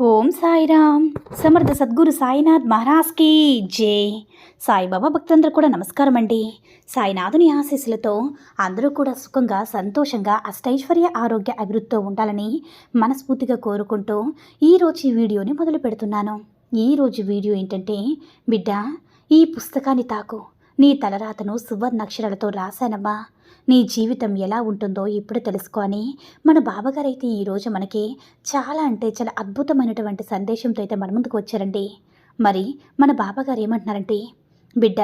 ఓం సాయిరామ్. సమర్థ సద్గురు సాయినాథ్ మహారాజ్కి జై. సాయిబాబా భక్తులందరూ కూడా నమస్కారం అండి. సాయినాథుని ఆశీస్సులతో అందరూ కూడా సుఖంగా సంతోషంగా అష్టైశ్వర్య ఆరోగ్య అభివృద్ధితో ఉండాలని మనస్ఫూర్తిగా కోరుకుంటూ ఈరోజు ఈ వీడియోని మొదలు పెడుతున్నాను. ఈరోజు వీడియో ఏంటంటే బిడ్డ ఈ పుస్తకాన్ని తాకు. నీ తలరాతను సువర్ణాక్షరాలతో రాశానమ్మా. నీ జీవితం ఎలా ఉంటుందో ఇప్పుడు తెలుసుకొని మన బాబాగారైతే ఈరోజు మనకి చాలా అంటే చాలా అద్భుతమైనటువంటి సందేశంతో అయితే మన ముందుకు వచ్చారండి. మరి మన బాబాగారు ఏమంటున్నారంటే బిడ్డ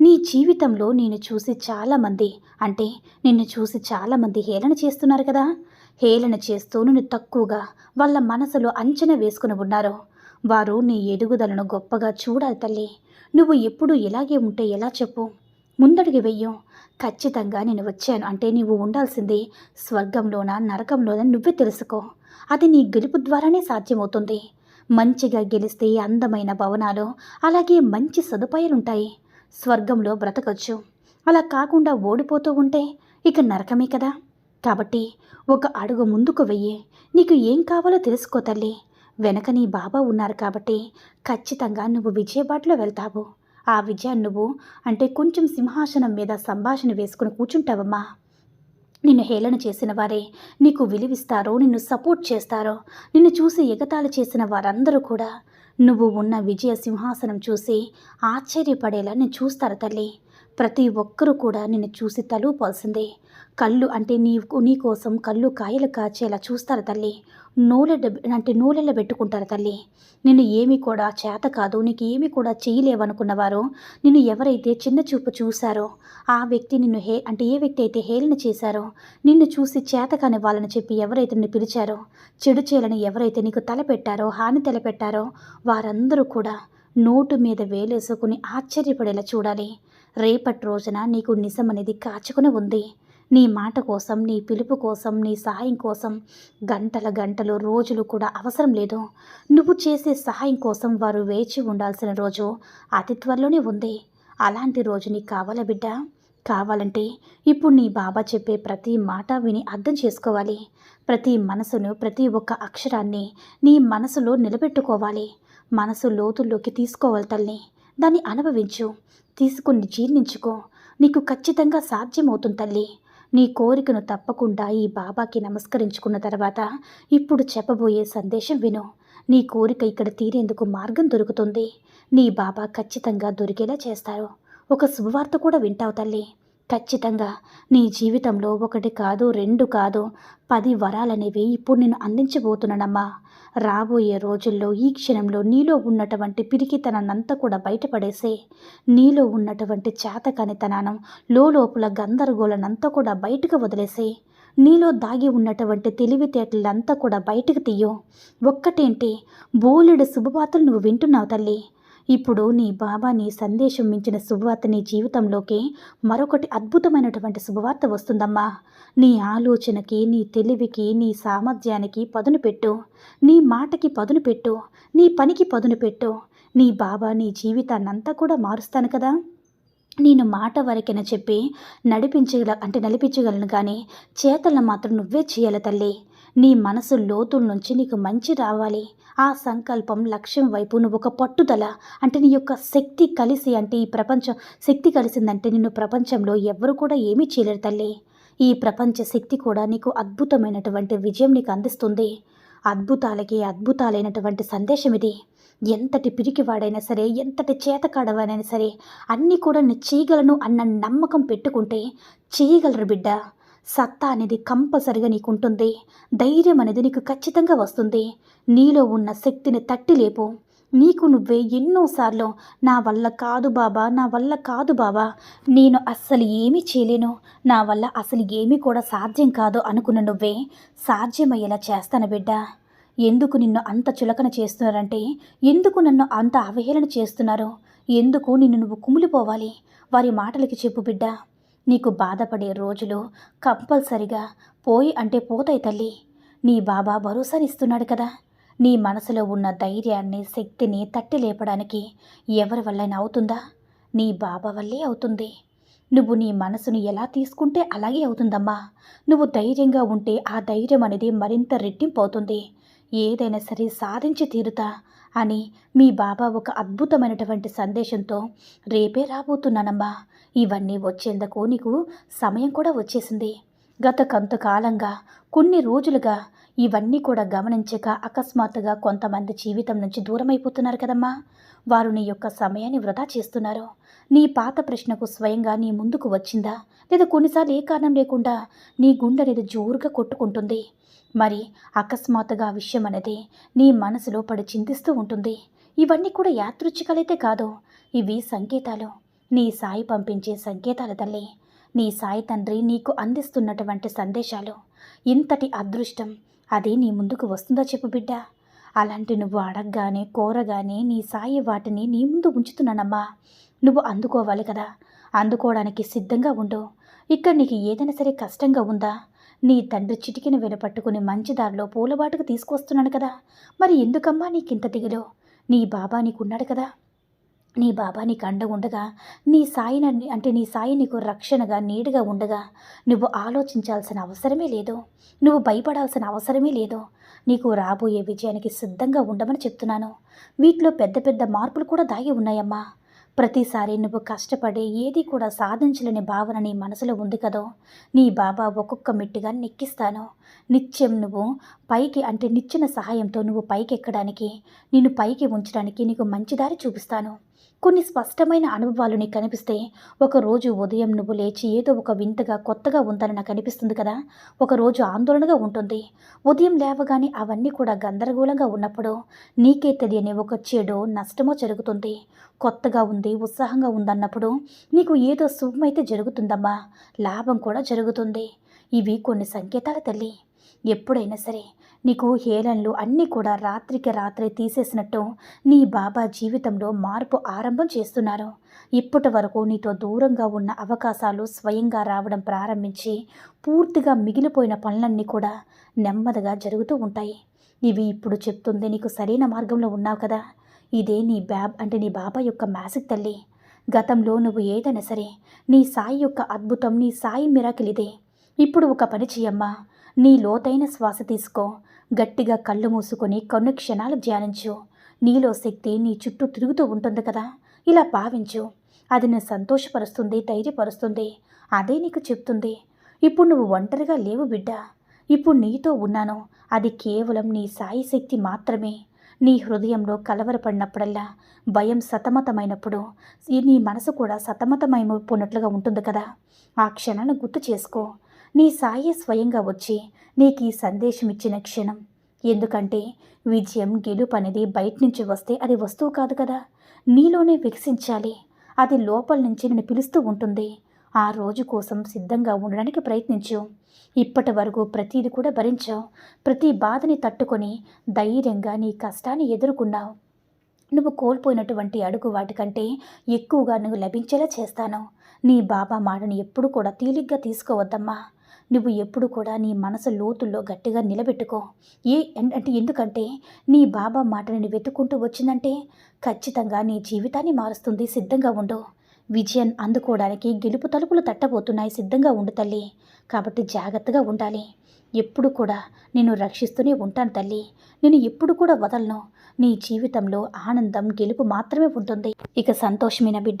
నీ జీవితంలో నేను చూసి చాలామంది అంటే నిన్ను చూసి చాలామంది హేళన చేస్తున్నారు కదా? హేళన చేస్తూ నిన్ను తక్కువగా వాళ్ళ మనసులో అంచనా వేసుకుని ఉన్నారు. వారు నీ ఎదుగుదలను గొప్పగా చూడాలి తల్లి. నువ్వు ఎప్పుడు ఇలాగే ఉంటే ఎలా చెప్పు? ముందడుగు వెయ్యం ఖచ్చితంగా నేను వచ్చాను. అంటే నీవు ఉండాల్సింది స్వర్గంలోనా నరకంలోనా నువ్వే తెలుసుకో. అది నీ గెలుపు ద్వారానే సాధ్యమవుతుంది. మంచిగా గెలిస్తే అందమైన భవనాలు అలాగే మంచి సదుపాయాలుంటాయి. స్వర్గంలో బ్రతకొచ్చు. అలా కాకుండా ఓడిపోతూ ఉంటే ఇక నరకమే కదా. కాబట్టి ఒక అడుగు ముందుకు వెయ్యి. నీకు ఏం కావాలో తెలుసుకో తల్లి. వెనక నీ బాబా ఉన్నారు కాబట్టి ఖచ్చితంగా నువ్వు విజయబాటలో వెళ్తావు. ఆ విజయ నువ్వు అంటే కొంచెం సింహాసనం మీద సంభాషణ వేసుకుని కూర్చుంటావమ్మా. నిన్ను హేళన చేసిన వారే నీకు విలువిస్తారో నిన్ను సపోర్ట్ చేస్తారో నిన్ను చూసి ఎగతాళి చేసిన వారందరూ కూడా నువ్వు ఉన్న విజయ సింహాసనం చూసి ఆశ్చర్యపడేలా నేను చూస్తారు తల్లి. ప్రతి ఒక్కరూ కూడా నిన్ను చూసి తలూపాల్సిందే. కళ్ళు అంటే నీ నీ కోసం కళ్ళు కాయలు కాచేలా చూస్తారు తల్లి. నూలె అంటే నూలెళ్ళ పెట్టుకుంటారు తల్లి. నిన్ను ఏమి కూడా చేత కాదు నీకు ఏమి కూడా చేయలేవనుకున్నవారో నిన్ను ఎవరైతే చిన్న చూపు చూశారో ఆ వ్యక్తి నిన్ను హే అంటే ఏ వ్యక్తి అయితే హేళన చేశారో నిన్ను చూసి చేత కాని వాళ్ళని చెప్పి ఎవరైతే నిన్ను పిలిచారో చెడు చేయాలని ఎవరైతే నీకు తలపెట్టారో హాని తలపెట్టారో వారందరూ కూడా నోటు మీద వేలేసుకుని ఆశ్చర్యపడేలా చూడాలి. రేపటి రోజున నీకు నిజం అనేది కాచుకుని ఉంది. నీ మాట కోసం నీ పిలుపు కోసం నీ సహాయం కోసం గంటల గంటలు రోజులు కూడా అవసరం లేదు. నువ్వు చేసే సహాయం కోసం వారు వేచి ఉండాల్సిన రోజు అతి త్వరలోనే ఉంది. అలాంటి రోజు నీకు కావాలా బిడ్డ? కావాలంటే ఇప్పుడు నీ బాబా చెప్పే ప్రతి మాట విని అర్థం చేసుకోవాలి. ప్రతి మనసును ప్రతి ఒక్క అక్షరాన్ని నీ మనసులో నిలబెట్టుకోవాలి. మనసు లోతుల్లోకి తీసుకోవాలి తల్లి. దాన్ని అనుభవించు. తీసుకుని జీర్ణించుకో. నీకు ఖచ్చితంగా సాధ్యమవుతుంది తల్లి. నీ కోరికను తప్పకుండా ఈ బాబాకి నమస్కరించుకున్న తర్వాత ఇప్పుడు చెప్పబోయే సందేశం విను. నీ కోరిక ఇక్కడ తీరేందుకు మార్గం దొరుకుతుంది. నీ బాబా ఖచ్చితంగా దొరికేలా చేస్తారు. ఒక శుభవార్త కూడా వింటావు తల్లి. ఖచ్చితంగా. నీ జీవితంలో ఒకటి కాదు రెండు కాదు పది వరాలనేవి ఇప్పుడు నేను అందించబోతున్నానమ్మా. రాబోయే రోజుల్లో ఈ క్షణంలో నీలో ఉన్నటువంటి పిరికితనాన్నంతా కూడా బయటపడేసే. నీలో ఉన్నటువంటి చేతకానితనానం లోపల గందరగోళనంతా కూడా బయటకు వదిలేసే. నీలో దాగి ఉన్నటువంటి తెలివితేటలంతా కూడా బయటకు తీయో. ఒక్కటేంటి? బోలెడు శుభవార్తలు నువ్వు వింటున్నావు తల్లి. ఇప్పుడు నీ బాబా నీ సందేశం మించిన శుభవార్త నీ జీవితంలోకి మరొకటి అద్భుతమైనటువంటి శుభవార్త వస్తుందమ్మా. నీ ఆలోచనకి నీ తెలివికి నీ సామర్థ్యానికి పదును పెట్టు. నీ మాటకి పదును పెట్టు. నీ పనికి పదును పెట్టు. నీ బాబా నీ జీవితాన్నంతా కూడా మారుస్తాను కదా. నేను మాట వరకైనా చెప్పి నడిపించగల అంటే నడిపించగలను కానీ చేతలను మాత్రం నువ్వే చేయాలి తల్లి. నీ మనసు లోతుల నుంచి నీకు మంచి రావాలి. ఆ సంకల్పం లక్ష్యం వైపు నువ్వు ఒక పట్టుదల. అంటే నీ యొక్క శక్తి కలిసి అంటే ఈ ప్రపంచం శక్తి కలిసిందంటే నిన్ను ప్రపంచంలో ఎవరు కూడా ఏమీ చేయలేరు తల్లి. ఈ ప్రపంచ శక్తి కూడా నీకు అద్భుతమైనటువంటి విజయం నీకు అందిస్తుంది. అద్భుతాలకి అద్భుతాలైనటువంటి సందేశం ఇది. ఎంతటి పిరికివాడైనా సరే ఎంతటి చేతకాడవాడైనా సరే అన్నీ కూడా నేను చేయగలను అన్న నమ్మకం పెట్టుకుంటే చేయగలరు బిడ్డ. సత్తా అనేది కంపల్సరిగా నీకుంటుంది. ధైర్యం అనేది నీకు ఖచ్చితంగా వస్తుంది. నీలో ఉన్న శక్తిని తట్టి లేపు. నీకు నువ్వే ఎన్నోసార్లు నా వల్ల కాదు బాబా నా వల్ల కాదు బాబా నేను అస్సలు ఏమీ చేయలేను నా వల్ల అసలు ఏమీ కూడా సాధ్యం కాదు అనుకున్న నువ్వే సాధ్యమయ్యేలా చేస్తాను బిడ్డ. ఎందుకు నిన్ను అంత చులకన చేస్తున్నారంటే ఎందుకు నన్ను అంత అవహేళన చేస్తున్నారు? ఎందుకు నిన్ను నువ్వు కుమిలిపోవాలి? వారి మాటలకి చెప్పు బిడ్డ. నీకు బాధపడే రోజులు కంపల్సరిగా పోయి అంటే పోతాయి తల్లి. నీ బాబా భరోసానిస్తున్నాడు కదా. నీ మనసులో ఉన్న ధైర్యాన్ని శక్తిని తట్టి లేపడానికి ఎవరి వల్లైనా అవుతుందా? నీ బాబా వల్లే అవుతుంది. నువ్వు నీ మనసును ఎలా తీసుకుంటే అలాగే అవుతుందమ్మా. నువ్వు ధైర్యంగా ఉంటే ఆ ధైర్యం అనేది మరింత రెట్టింపు అవుతుంది ఏదైనా సరే సాధించి తీరుతా అని మీ బాబా ఒక అద్భుతమైనటువంటి సందేశంతో రేపే రాబోతున్నానమ్మా. ఇవన్నీ వచ్చేందుకు నీకు సమయం కూడా వచ్చేసింది. గత కొంతకాలంగా కొన్ని రోజులుగా ఇవన్నీ కూడా గమనించక అకస్మాత్తుగా కొంతమంది జీవితం నుంచి దూరమైపోతున్నారు కదమ్మా. వారు నీ యొక్క సమయాన్ని వృధా చేస్తున్నారు. నీ పాత ప్రశ్నకు స్వయంగా నీ ముందుకు వచ్చిందా? లేదా కొన్నిసార్లు ఏ కారణం లేకుండా నీ గుండె అనేది జోరుగా కొట్టుకుంటుంది? మరి అకస్మాత్తుగా విషయం అనేది నీ మనసులో పడి చింతిస్తూ ఉంటుంది. ఇవన్నీ కూడా యాదృచ్ఛికాలైతే కాదు. ఇవి సంకేతాలు. నీ సాయి పంపించే సంకేతాలు తల్లి. నీ సాయి తండ్రి నీకు అందిస్తున్నటువంటి సందేశాలు. ఇంతటి అదృష్టం అది నీ ముందుకు వస్తుందో చెప్పు బిడ్డ. అలాంటి నువ్వు అడగగానే కోరగానే నీ సాయి వాటిని నీ ముందు ఉంచుతున్నానమ్మా. నువ్వు అందుకోవాలి కదా. అందుకోవడానికి సిద్ధంగా ఉండు. ఇక్కడ నీకు ఏదైనా సరే కష్టంగా ఉందా? నీ తండ్రి చిటికిన వెనపట్టుకుని మంచి దారిలో పూలబాటుకు తీసుకొస్తున్నాను కదా. మరి ఎందుకమ్మా నీకింత దిగులో నీ బాబా నీకున్నాడు కదా. నీ బాబా నీకు అండగుండగా నీ సాయి అంటే నీ సాయి నీకు రక్షణగా నీడుగా ఉండగా నువ్వు ఆలోచించాల్సిన అవసరమే లేదు. నువ్వు భయపడాల్సిన అవసరమే లేదు. నీకు రాబోయే విజయానికి సిద్ధంగా ఉండమని చెప్తున్నాను. వీటిలో పెద్ద పెద్ద మార్పులు కూడా దాగి ఉన్నాయమ్మా. ప్రతిసారి నువ్వు కష్టపడి ఏది కూడా సాధించలేని భావన నీ మనసులో ఉంది కదో నీ బాబా ఒక్కొక్క మెట్టుగా నెక్కిస్తాను. నిత్యం నువ్వు పైకి అంటే నిచ్చిన సహాయంతో నువ్వు పైకి ఎక్కడానికి నిన్ను పైకి ఉంచడానికి నీకు మంచి దారి చూపిస్తాను. కొన్ని స్పష్టమైన అనుభవాలు నీకు కనిపిస్తే ఒకరోజు ఉదయం నువ్వు లేచి ఏదో ఒక వింతగా కొత్తగా ఉందని నాకు అనిపిస్తుంది కదా. ఒకరోజు ఆందోళనగా ఉంటుంది. ఉదయం లేవగానే అవన్నీ కూడా గందరగోళంగా ఉన్నప్పుడు నీకే తెలియని ఒక చెడు నష్టమో జరుగుతుంది. కొత్తగా ఉంది ఉత్సాహంగా ఉందన్నప్పుడు నీకు ఏదో శుభమైతే జరుగుతుందమ్మా. లాభం కూడా జరుగుతుంది. ఇవి కొన్ని సంకేతాల తల్లి. ఎప్పుడైనా సరే నీకు హేళనలు అన్నీ కూడా రాత్రికి రాత్రి తీసేసినట్టు నీ బాబా జీవితంలో మార్పు ఆరంభం చేస్తున్నారు. ఇప్పటి వరకు నీతో దూరంగా ఉన్న అవకాశాలు స్వయంగా రావడం ప్రారంభించి పూర్తిగా మిగిలిపోయిన పనులన్నీ కూడా నెమ్మదిగా జరుగుతూ ఉంటాయి. ఇవి ఇప్పుడు చెప్తుంది నీకు సరైన మార్గంలో ఉన్నావు కదా. ఇదే నీ బ్యాబ్ అంటే నీ బాబా యొక్క మ్యాజిక్ తల్లి. గతంలో నువ్వు ఏదైనా సరే నీ సాయి యొక్క అద్భుతం నీ సాయి మిరాకిల్ ఇదే. ఇప్పుడు ఒక పని చెయ్యమ్మా. నీ లోతైన శ్వాస తీసుకో. గట్టిగా కళ్ళు మూసుకొని కొన్ని క్షణాలు ధ్యానించు. నీలో శక్తి నీ చుట్టూ తిరుగుతూ ఉంటుంది కదా? ఇలా భావించు. అది నేను సంతోషపరుస్తుంది ధైర్యపరుస్తుంది. అదే నీకు చెప్తుంది. ఇప్పుడు నువ్వు ఒంటరిగా లేవు బిడ్డ. ఇప్పుడు నీతో ఉన్నాను. అది కేవలం నీ సాయి శక్తి మాత్రమే. నీ హృదయంలో కలవరపడినప్పుడల్లా భయం సతమతమైనప్పుడు నీ మనసు కూడా సతమతమైపోయినట్లుగా ఉంటుంది కదా? ఆ క్షణాన్ని గుర్తు చేసుకో. నీ సాయి స్వయంగా వచ్చి నీకు ఈ సందేశం ఇచ్చిన క్షణం. ఎందుకంటే విజయం గెలుపు అనేది బయట నుంచి వస్తే అది వస్తువు కాదు కదా. నీలోనే వికసించాలి. అది లోపల నుంచి నేను పిలుస్తూ ఉంటుంది. ఆ రోజు కోసం సిద్ధంగా ఉండడానికి ప్రయత్నించు. ఇప్పటి వరకు ప్రతిది కూడా భరించావు. ప్రతి బాధని తట్టుకొని ధైర్యంగా నీ కష్టాన్ని ఎదుర్కొన్నావు. నువ్వు కోల్పోయినటువంటి అడుగు వాటికంటే ఎక్కువగా నువ్వు లభించేలా చేస్తాను. నీ బాబా మాటను ఎప్పుడు కూడా తేలిగ్గా తీసుకోవద్దమ్మా. నువ్వు ఎప్పుడు కూడా నీ మనసు లోతుల్లో గట్టిగా నిలబెట్టుకో. ఏ ఎన్- అంటే ఎందుకంటే నీ బాబా మాటని నువ్వు వెతుక్కుంటూ వచ్చిందంటే ఖచ్చితంగా నీ జీవితాన్ని మారుస్తుంది సిద్ధంగా ఉండు. విజయం అందుకోవడానికి గెలుపు తలుపులు తట్టబోతున్నాయి సిద్ధంగా ఉండు తల్లి. కాబట్టి జాగ్రత్తగా ఉండాలి. ఎప్పుడు కూడా నిన్ను రక్షిస్తూనే ఉంటాను తల్లి. నేను ఎప్పుడు కూడా వదలను. నీ జీవితంలో ఆనందం గెలుపు మాత్రమే ఉంటుంది. ఇక సంతోషమైన బిడ్డ?